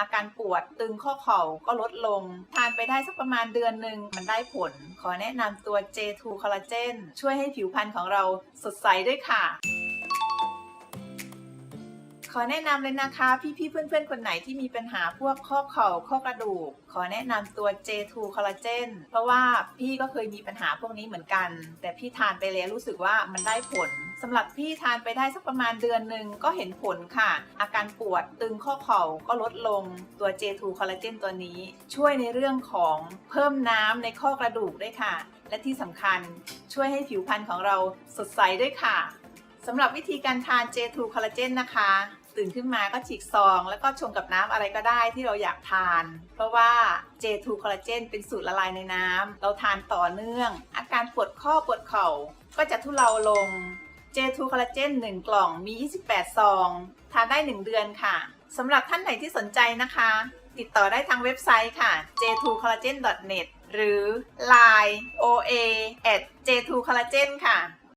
อาการปวดตึงข้อเข่าก็ลดลง ทานไปได้สักประมาณเดือนหนึ่งมันได้ผล ขอแนะนำตัว J2 Collagen ช่วยให้ผิวพรรณของเราสดใสด้วยค่ะขอแนะนำเลยนะคะพี่ๆเพื่อนๆ คนไหนที่มีปัญหาพวกข้อเข่าข้อกระดูก ขอแนะนำตัว J2 Collagen เพราะว่าพี่ก็เคยมีปัญหาพวกนี้เหมือนกัน แต่พี่ทานไปแล้วรู้สึกว่ามันได้ผล สำหรับพี่ทานไปได้สักประมาณเดือนหนึ่งก็เห็นผลค่ะ อาการปวดตึงข้อเข่าก็ลดลงตัว J2 Collagen ตัวนี้ ช่วยในเรื่องของเพิ่มน้ำในข้อกระดูกด้วยค่ะ และที่สำคัญช่วยให้ผิวพรรณของเราสดใสด้วยค่ะสำหรับวิธีการทาน J2 Collagen นะคะ ตื่นขึ้นมาก็ฉีกซอง แล้วก็ชงกับน้ำอะไรก็ได้ที่เราอยากทาน เพราะว่า J2 Collagen เป็นสูตรละลายในน้ำเราทานต่อเนื่อง อาการปวดข้อปวดเข่าก็จะทุเลาลง J2 Collagen 1 กล่องมี 28 ซอง ทานได้ 1 เดือนค่ะ สำหรับท่านไหนที่สนใจนะคะ ติดต่อได้ทางเว็บไซต์ค่ะ j2collagen.net หรือ line oa at j2collagen ค่ะ